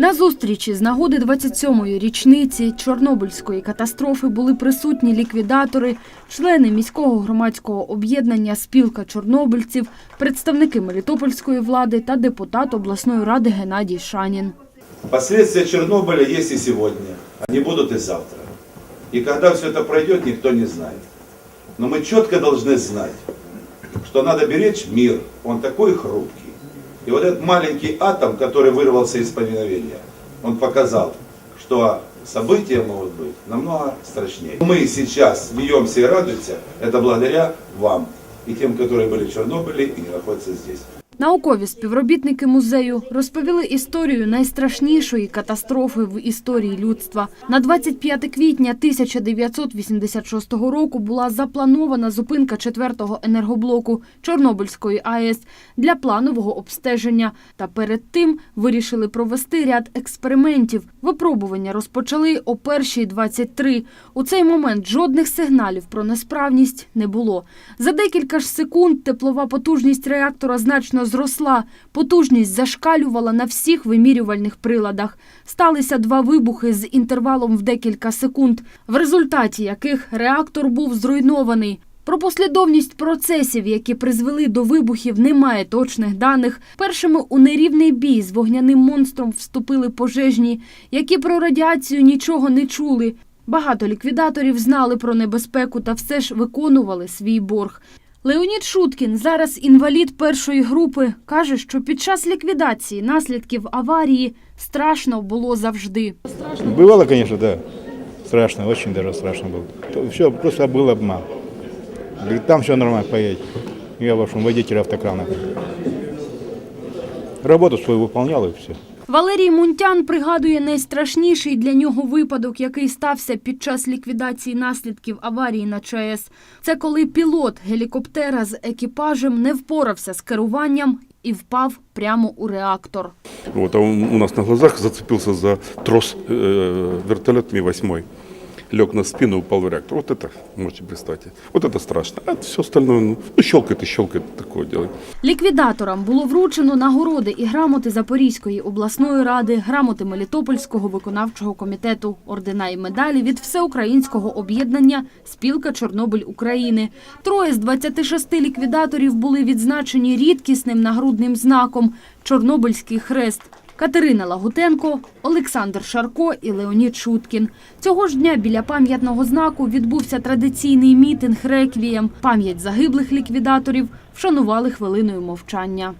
На зустрічі з нагоди 27-ї річниці Чорнобильської катастрофи були присутні ліквідатори, члени міського громадського об'єднання Спілка чорнобильців, представники Мелітопольської влади та депутат обласної ради Геннадій Шанін. Последствия Чернобыля есть и сегодня. Они будут и завтра. И когда все это пройдет, никто не знает. Но мы четко должны знать, что надо беречь мир. Он такой хрупкий. И вот этот маленький атом, который вырвался из повиновения, он показал, что события могут быть намного страшнее. Мы сейчас смеемся и радуемся, это благодаря вам и тем, которые были в Чернобыле и находятся здесь. Наукові співробітники музею розповіли історію найстрашнішої катастрофи в історії людства. На 25 квітня 1986 року була запланована зупинка четвертого енергоблоку Чорнобильської АЕС для планового обстеження. Та перед тим вирішили провести ряд експериментів. Випробування розпочали о першій 23. У цей момент жодних сигналів про несправність не було. За декілька ж секунд теплова потужність реактора значно зросла. Потужність зашкалювала на всіх вимірювальних приладах. Сталися два вибухи з інтервалом в декілька секунд, в результаті яких реактор був зруйнований. Про послідовність процесів, які призвели до вибухів, немає точних даних. Першими у нерівний бій з вогняним монстром вступили пожежні, які про радіацію нічого не чули. Багато ліквідаторів знали про небезпеку та все ж виконували свій борг. Леонід Шуткін, зараз інвалід першої групи, каже, що під час ліквідації наслідків аварії страшно було завжди. Бывало, конечно, да. Страшно, очень даже страшно было. Все, просто был обман. Говорит, там все нормально, поедете. Я вашему водителю автокрана. Работу свою выполнял и все. Валерій Мунтян пригадує найстрашніший для нього випадок, який стався під час ліквідації наслідків аварії на ЧАЕС. Це коли пілот гелікоптера з екіпажем не впорався з керуванням і впав прямо у реактор. От, а у нас на глазах зацепився за трос э, вертолет Ми-8. Лег на спину упал в реактор. Вот это, можете представить. Вот это страшно. А все остальное, ну, ну, щелкает и щелкает, такое делает. Ліквідаторам було вручено нагороди і грамоти Запорізької обласної ради, грамоти Мелітопольського виконавчого комітету, ордена і медалі від всеукраїнського об'єднання Спілка Чорнобиль України. Троє з 26 ліквідаторів були відзначені рідкісним нагрудним знаком Чорнобильський хрест. Катерина Лагутенко, Олександр Шарко і Леонід Шуткін. Цього ж дня біля пам'ятного знаку відбувся традиційний мітинг реквієм. Пам'ять загиблих ліквідаторів вшанували хвилиною мовчання.